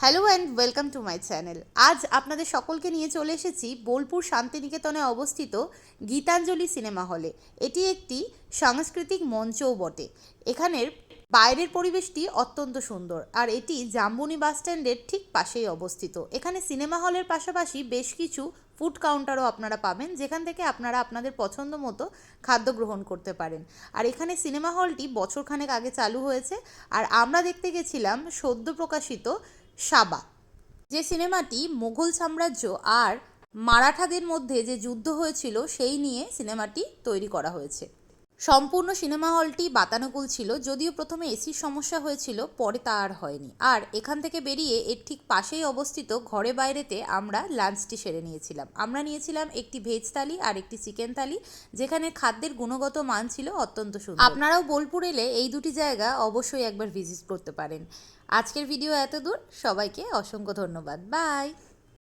Hello and welcome to my channel আজ আপনাদের সকলকে নিয়ে চলে এসেছি বোলপুর শান্তিনিকেতনে অবস্থিত গীতাঞ্জলি সিনেমা হলে। এটি একটি সাংস্কৃতিক মঞ্চও বটে। এখানের বাইরের পরিবেশটি অত্যন্ত সুন্দর, আর এটি জাম্বুনি বাস স্ট্যান্ডের ঠিক পাশেই অবস্থিত। এখানে সিনেমা হলের পাশাপাশি বেশ কিছু ফুড কাউন্টারও আপনারা পাবেন, যেখান থেকে আপনারা আপনাদের পছন্দ মতো খাদ্য গ্রহণ করতে পারেন। আর এখানে সিনেমা হলটি বছরখানেক আগে চালু হয়েছে, আর আমরা দেখতে গেছিলাম সদ্য প্রকাশিত সাবা। যে সিনেমাটি মোঘল সাম্রাজ্য আর মারাঠাদের মধ্যে যে যুদ্ধ হয়েছিল, সেই নিয়ে সিনেমাটি তৈরি করা হয়েছে। সম্পূর্ণ সিনেমা হলটি বাতানুকূল ছিল, যদিও প্রথমে এসির সমস্যা হয়েছিল, পরে তা আর হয়নি। আর এখান থেকে বেরিয়ে এর ঠিক পাশেই অবস্থিত ঘরে বাইরেতে আমরা লাঞ্চটি সেরে নিয়েছিলাম। আমরা নিয়েছিলাম একটি ভেজ থালি আর একটি চিকেন থালি, যেখানে খাদ্যের গুণগত মান ছিল অত্যন্ত সুন্দর। আপনারাও বোলপুর এলে এই দুটি জায়গা অবশ্যই একবার ভিজিট করতে পারেন। আজকের ভিডিও এত দূর সবাইকে অসংখ্য ধন্যবাদ। বাই!